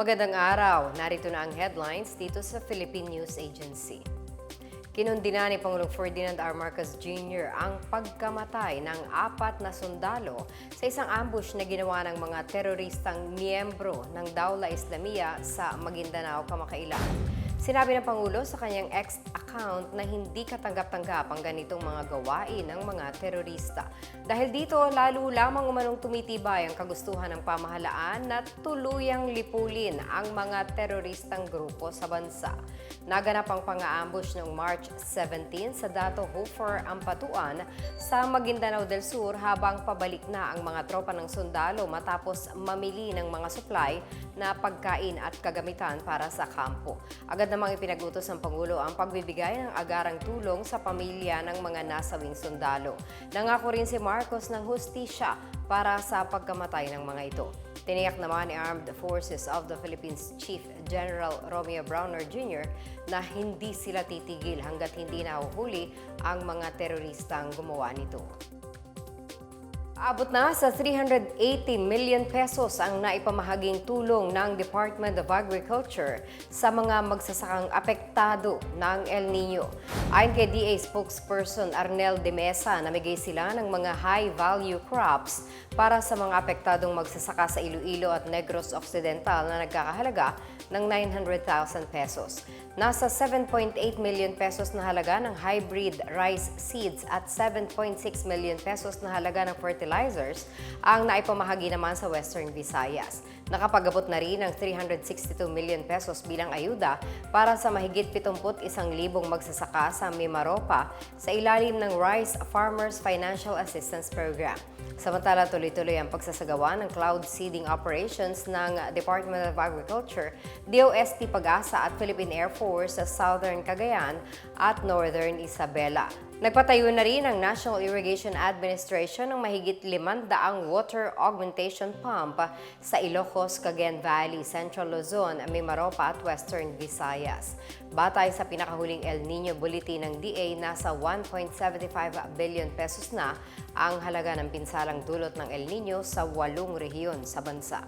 Magandang araw. Narito na ang headlines dito sa Philippine News Agency. Kinundina ni Pangulong Ferdinand R. Marcos Jr. ang pagkamatay ng apat na sundalo sa isang ambush na ginawa ng mga teroristang miyembro ng Daula Islamia sa Maguindanao kamakailan. Sinabi ng Pangulo sa kanyang ex-account na hindi katanggap-tanggap ang ganitong mga gawain ng mga terorista. Dahil dito, lalo lamang umanong tumitibay ang kagustuhan ng pamahalaan na tuluyang lipulin ang mga teroristang grupo sa bansa. Naganap ang pang-aambush noong March 17 sa Dato Hofer, Ampatuan sa Maguindanao del Sur habang pabalik na ang mga tropa ng sundalo matapos mamili ng mga supply na pagkain at kagamitan para sa kampo. Agad namang ipinagutos ng Pangulo ang pagbibigay ng agarang tulong sa pamilya ng mga nasawing sundalo. Nangako rin si Marcos ng hustisya para sa pagkamatay ng mga ito. Tiniyak naman ni Armed Forces of the Philippines Chief General Romeo Browner Jr. na hindi sila titigil hanggat hindi nahuhuli ang mga teroristang gumawa nito. Abot na sa 380 million pesos ang naipamahaging tulong ng Department of Agriculture sa mga magsasakang apektado ng El Nino. Ayon kay DA spokesperson Arnel de Mesa, namigay sila ng mga high-value crops para sa mga apektadong magsasaka sa Iloilo at Negros Occidental na nagkakahalaga ng 900,000 pesos. Nasa 7.8 million pesos na halaga ng hybrid rice seeds at 7.6 million pesos na halaga ng fertilizers ang naipamahagi naman sa Western Visayas. Nakapagabot na rin ng 362 million pesos bilang ayuda para sa mahigit 71,000 magsasaka sa Mimaropa sa ilalim ng Rice Farmers Financial Assistance Program. Samantala, tuloy-tuloy ang pagsasagawa ng cloud seeding operations ng Department of Agriculture, DOST Pag-asa at Philippine Air Force sa Southern Cagayan at Northern Isabela. Nagpatayo na rin ang National Irrigation Administration ng mahigit 500 water augmentation pump sa Ilocos, Cagayan Valley, Central Luzon, Mimaropa at Western Visayas. Batay sa pinakahuling El Nino Bulletin ng DA, nasa 1.75 billion pesos na ang halaga ng pinsalang dulot ng El Nino sa walong rehiyon sa bansa.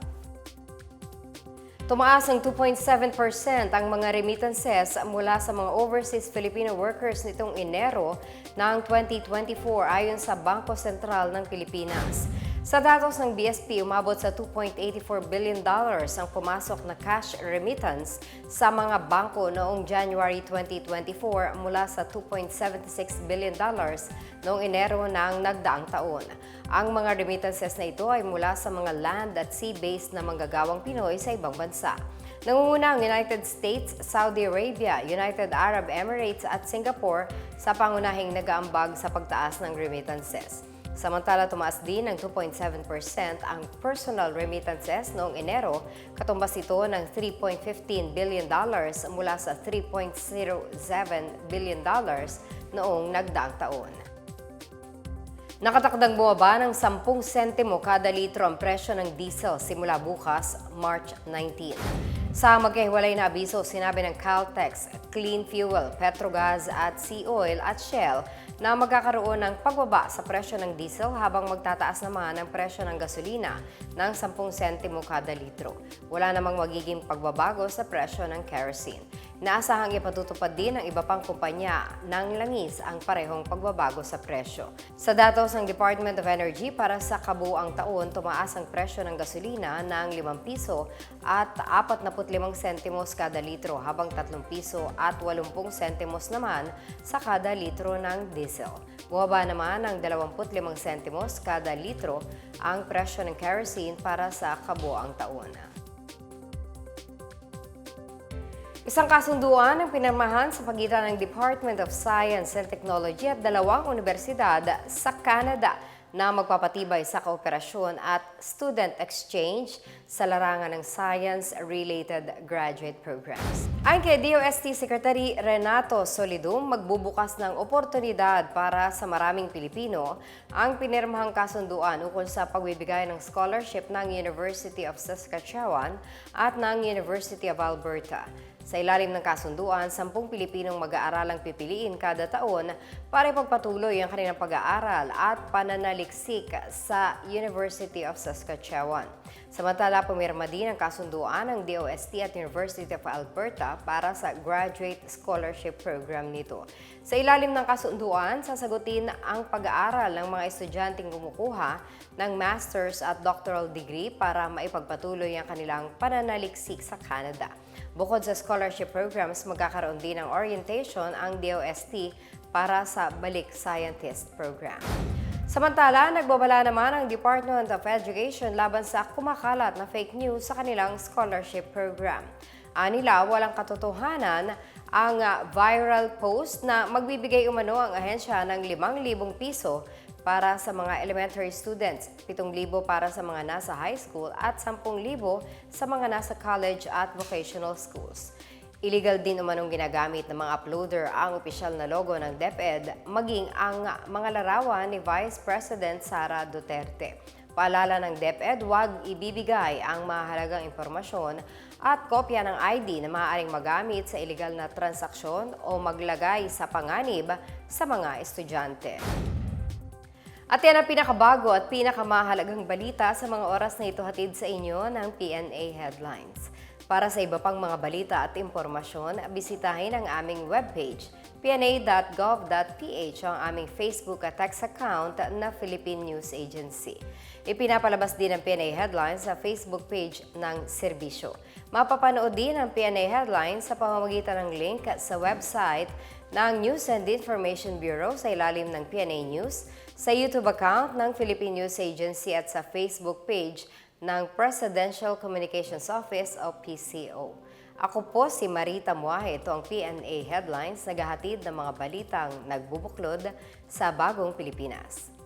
Tumaas ng 2.7% ang mga remittances mula sa mga overseas Filipino workers nitong Enero ng 2024 ayon sa Bangko Sentral ng Pilipinas. Sa datos ng BSP, umabot sa 2.84 billion dollars ang pumasok na cash remittance sa mga bangko noong January 2024 mula sa 2.76 billion dollars noong Enero ng nagdaang taon. Ang mga remittances na ito ay mula sa mga land at sea-based na manggagawang Pinoy sa ibang bansa. Nangunguna ang United States, Saudi Arabia, United Arab Emirates at Singapore sa pangunahing nagaambag sa pagtaas ng remittances. Samantala, tumaas din ng 2.7% ang personal remittances noong Enero, katumbas ito ng 3.15 billion dollars mula sa 3.07 billion dollars noong nagdaang taon. Nakatakdang bumaba ng 10 sentimo kada litro ang presyo ng diesel simula bukas, March 19. Sa magkahiwalay na abiso, sinabi ng Caltex, Clean Fuel, Petrogas at Sea Oil at Shell na magkakaroon ng pagbaba sa presyo ng diesel habang magtataas naman ang presyo ng gasolina ng 10 sentimo kada litro. Wala namang magiging pagbabago sa presyo ng kerosene. Naasahang ipatutupad din ng iba pang kumpanya ng langis ang parehong pagbabago sa presyo. Sa datos ng Department of Energy, para sa kabuang taon, tumaas ang presyo ng gasolina ng 5 piso at 45 sentimos kada litro habang 3 piso at 80 sentimos naman sa kada litro ng diesel. Bumaba naman ng 25 sentimos kada litro ang presyo ng kerosene para sa kabuang taon. Isang kasunduan ang pinamahan sa pagitan ng Department of Science and Technology at dalawang universidad sa Canada na magpapatibay sa kooperasyon at student exchange sa larangan ng science-related graduate programs. Ayon kay DOST Secretary Renato Solidum, magbubukas ng oportunidad para sa maraming Pilipino ang pinirmahang kasunduan ukol sa pagbibigay ng scholarship ng University of Saskatchewan at ng University of Alberta. Sa ilalim ng kasunduan, sampung Pilipinong mag-aaralang pipiliin kada taon para ipagpatuloy ang kanilang pag-aaral at pananaliksik sa University of Saskatchewan. Samantala, pumirma din ang kasunduan ng DOST at University of Alberta para sa Graduate Scholarship Program nito. Sa ilalim ng kasunduan, sasagutin ang pag-aaral ng mga estudyanteng kumukuha ng master's at doctoral degree para maipagpatuloy ang kanilang pananaliksik sa Canada. Bukod sa scholarship programs, magkakaroon din ng orientation ang DOST para sa Balik Scientist Program. Samantala, nagbabala naman ang Department of Education laban sa kumakalat na fake news sa kanilang scholarship program. Anila, walang katotohanan ang ah, viral post na magbibigay umano ang ahensya ng 5,000 piso para sa mga elementary students, 7,000 para sa mga nasa high school at 10,000 sa mga nasa college at vocational schools. Illegal din umanong ginagamit ng mga uploader ang opisyal na logo ng DepEd, maging ang mga larawan ni Vice President Sara Duterte. Paalala ng DepEd, huwag ibibigay ang mahalagang impormasyon at kopya ng ID na maaaring magamit sa illegal na transaksyon o maglagay sa panganib sa mga estudyante. At yan ang pinakabago at pinakamahalagang balita sa mga oras na ito hatid sa inyo ng PNA Headlines. Para sa iba pang mga balita at impormasyon, bisitahin ang aming webpage, pna.gov.ph ang aming Facebook at text account na Philippine News Agency. Ipinapalabas din ang PNA Headlines sa Facebook page ng serbisyo. Mapapanood din ang PNA Headlines sa pamamagitan ng link sa website ng News and Information Bureau sa ilalim ng PNA News, sa YouTube account ng Philippine News Agency at sa Facebook page ng Presidential Communications Office o PCO. Ako po si Marita Muahe, ito ang PNA Headlines, naghahatid ng mga balitang nagbubuklod sa bagong Pilipinas.